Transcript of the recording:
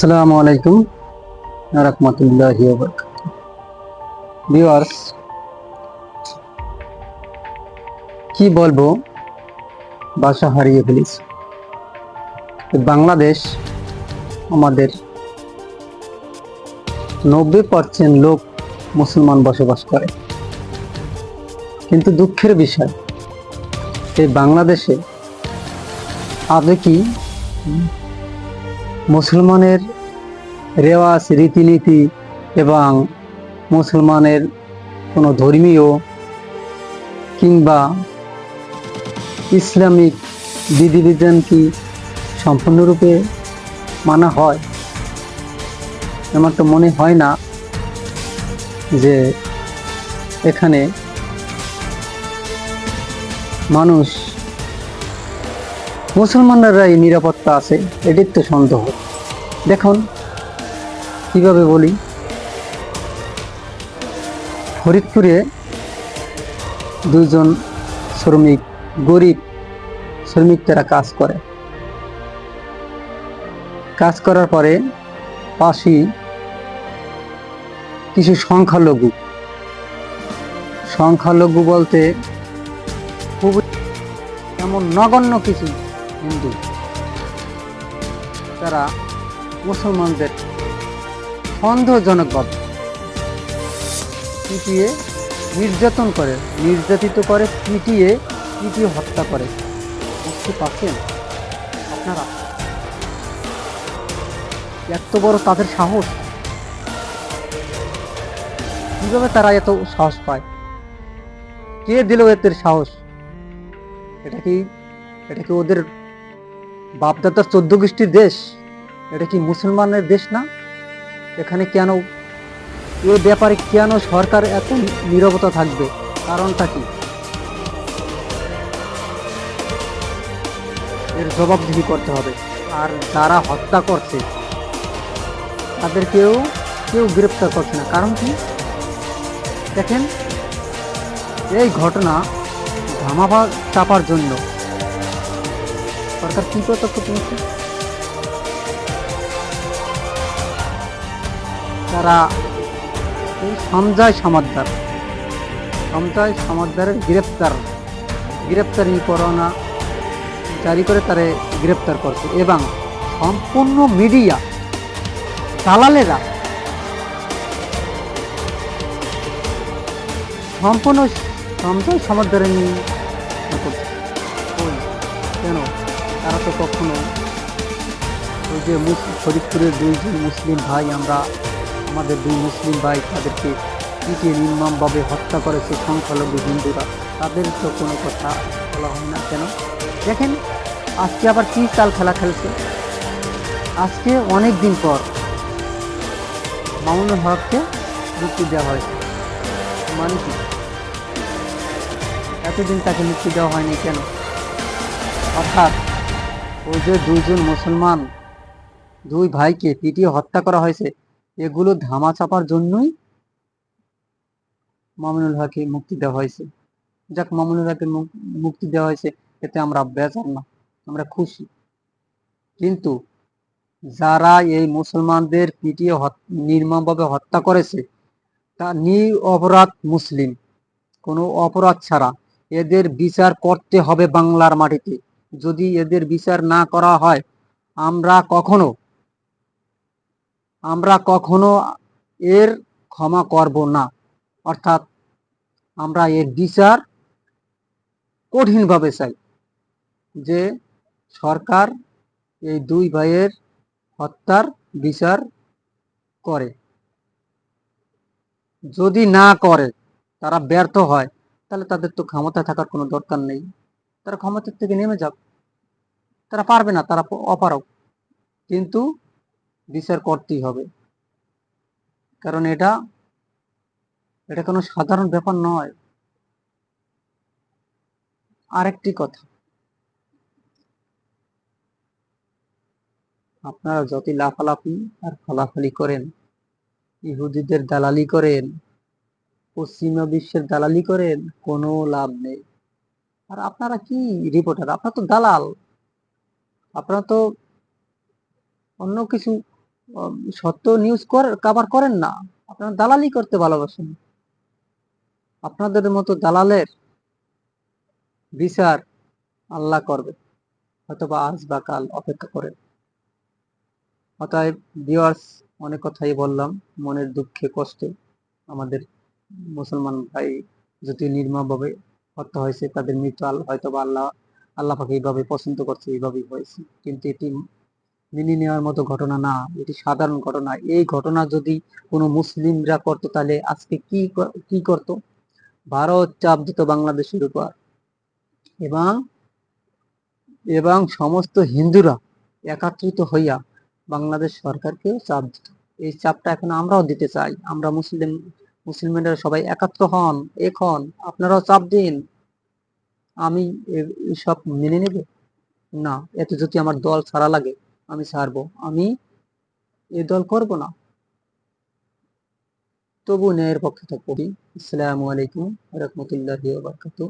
আসসালামু আলাইকুম রহমতুল্লাহ ভিউয়ার্স, কি বলব? বাসা হারিয়ে ফেলিস বাংলাদেশ আমাদের নব্বই পার্সেন্ট লোক মুসলমান বসবাস করে। কিন্তু দুঃখের বিষয়, এই বাংলাদেশে আদৌ কি মুসলমানের রেওয়াজ, রীতিনীতি এবং মুসলমানের কোনো ধর্মীয় কিংবা ইসলামিক বিধিবিধান কি সম্পূর্ণরূপে মানা হয়? আমার তো মনে হয় না যে এখানে মানুষ মুসলমানরাই নিরাপত্তা আছে, এটির তো সন্দেহ। দেখুন, কীভাবে বলি। ফরিদপুরে দুজন শ্রমিক, গরিব শ্রমিক তারা কাজ করে। কাজ করার পরে পাশি কিছু সংখ্যালঘু। সংখ্যালঘু বলতে খুব এমন নগণ্য কিছু। হিন্দু। তারা মুসলমানদের সন্দেহজনকভাবে পিটিয়ে নির্যাতন করে, নির্যাতিত করে, পিটিয়ে পিটিয়ে হত্যা করে। বুঝতে পারছেন আপনারা? এত বড় তাদের সাহস। কীভাবে তারা এত সাহস পায়? কে দিল এদের সাহস? এটা কি এটা কি ওদের বাপদাদার চোদ্দ গোষ্ঠীর দেশ। এটা কি মুসলমানের দেশ না? এখানে কেন, এ ব্যাপারে কেন সরকার এত নীরবতা থাকবে? কারণটা কি? এর জবাবদিহি করতে হবে। আর যারা হত্যা করছে তাদের কেউ কেউ গ্রেপ্তার করছে না। কারণ কি? দেখেন, এই ঘটনা ধামাভা চাপার জন্য সরকার কি পদক্ষেপ নিচ্ছে তারা এই সঞ্জয় সমাদ্দার, সঞ্জয় সমাদ্দারের গ্রেপ্তার, গ্রেপ্তারি পরোয়ানা জারি করে তারে গ্রেপ্তার করছে এবং সম্পূর্ণ মিডিয়া দালালেরা সম্পূর্ণ সঞ্জয় সমাদ্দারের নিয়ে করছে। তারা তো কখনো ওই যে ফরিদপুরের দুইজন মুসলিম ভাই আমরা, আমাদের দুই মুসলিম ভাই তাদেরকে কী পিটিয়ে নির্মমভাবে হত্যা করেছে সংখ্যালঘু হিন্দুরা। তাদের তো কোনো কথা বলা হয় না কেন? দেখেন, আজকে আবার কি চাল খেলা খেলছে? আজকে অনেক দিন পর মামুনুল হককে মুক্তি দেওয়া হয়েছে। মানে কি? এতদিন তাকে মুক্তি দেওয়া হয়নি কেন? অর্থাৎ ওই যে দুইজন মুসলমান দুই ভাইকে পিটিয়ে হত্যা করা হয়েছে, এগুলো ধামা চাপার জন্যই মামুনুল হককে মুক্তি দেওয়া হয়েছে। যাক, মামুনুল হককে মুক্তি দেওয়া হয়েছে, এতে আমরা বেজার না, আমরা খুশি। কিন্তু যারা এই মুসলমানদের পিটিয়ে নির্মমভাবে হত্যা করেছে, তা অপরাধ মুসলিম। কোনো অপরাধ ছাড়া এদের বিচার করতে হবে বাংলার মাটিতে। যদি এদের বিচার না করা হয়, আমরা কখনো আমরা কখনো এর ক্ষমা করব না। অর্থাৎ আমরা এর বিচার কঠিনভাবে চাই যে সরকার এই দুই ভাইয়ের হত্যার বিচার করে। যদি না করে, তারা ব্যর্থ হয়, তাহলে তাদের তো ক্ষমতা থাকার কোনো দরকার নেই। তারা ক্ষমতার থেকে নেমে যাক। তারা পারবে না, তারা অপারক কিন্তু বিচার করতেই হবে। কারণ এটা এটা কোনো সাধারণ ব্যাপার নয়। আরেকটি কথা। আপনারা যতই লাফালাফি আর ফলাফলি করেন, ইহুদিদের দালালি করেন, পশ্চিমা বিশ্বের দালালি করেন, কোনো লাভ নেই। আর আপনারা কি রিপোর্টার আপনারা তো দালাল। আপনারা তো অন্য কিছু সত্য নিউজ কভার করেন না। আপনারা দালালি করতে ভালোবাসেন। আপনাদের মতো দালালের বিচার আল্লাহ করবে। হয়তোবা আজ বা কাল অপেক্ষা করেন। অতএব ভিউয়ার্স অনেক কথাই বললাম। মনের দুঃখে, কষ্টে আমাদের মুসলমান ভাই যদি নির্মমভাবে হত্যা হয়েছে, তাদের মৃত্যু আল- হয়তোবা আল্লাহ আল্লাহ পাকে এইভাবে পছন্দ করছে, এইভাবেই হয়েছে। কিন্তু এটি মেনে নেওয়ার মতো ঘটনা না, এটি সাধারণ ঘটনা। এই ঘটনা যদি কোনো মুসলিমরা করতো, তাহলে আজকে কি কি করতো? ভারত চাপ দিত বাংলাদেশের উপর। এবং এবং সমস্ত হিন্দুরা একাত্রিত হইয়া বাংলাদেশ সরকারকেও চাপ দিত। এই চাপটা এখন আমরাও দিতে চাই। আমরা মুসলিম মুসলিমেরা সবাই একাত্র হন এখন আপনারাও চাপ দিন। আমি সব মেনে নেব? না, এত যদি আমার দল ছাড়া লাগে, আমি ছাড়বো আমি এ দল করব না। তবু ন্যায়ের পক্ষে থাকব। আসসালামু আলাইকুম রহমতুল্লাহ ওয়া বারাকাতুহু।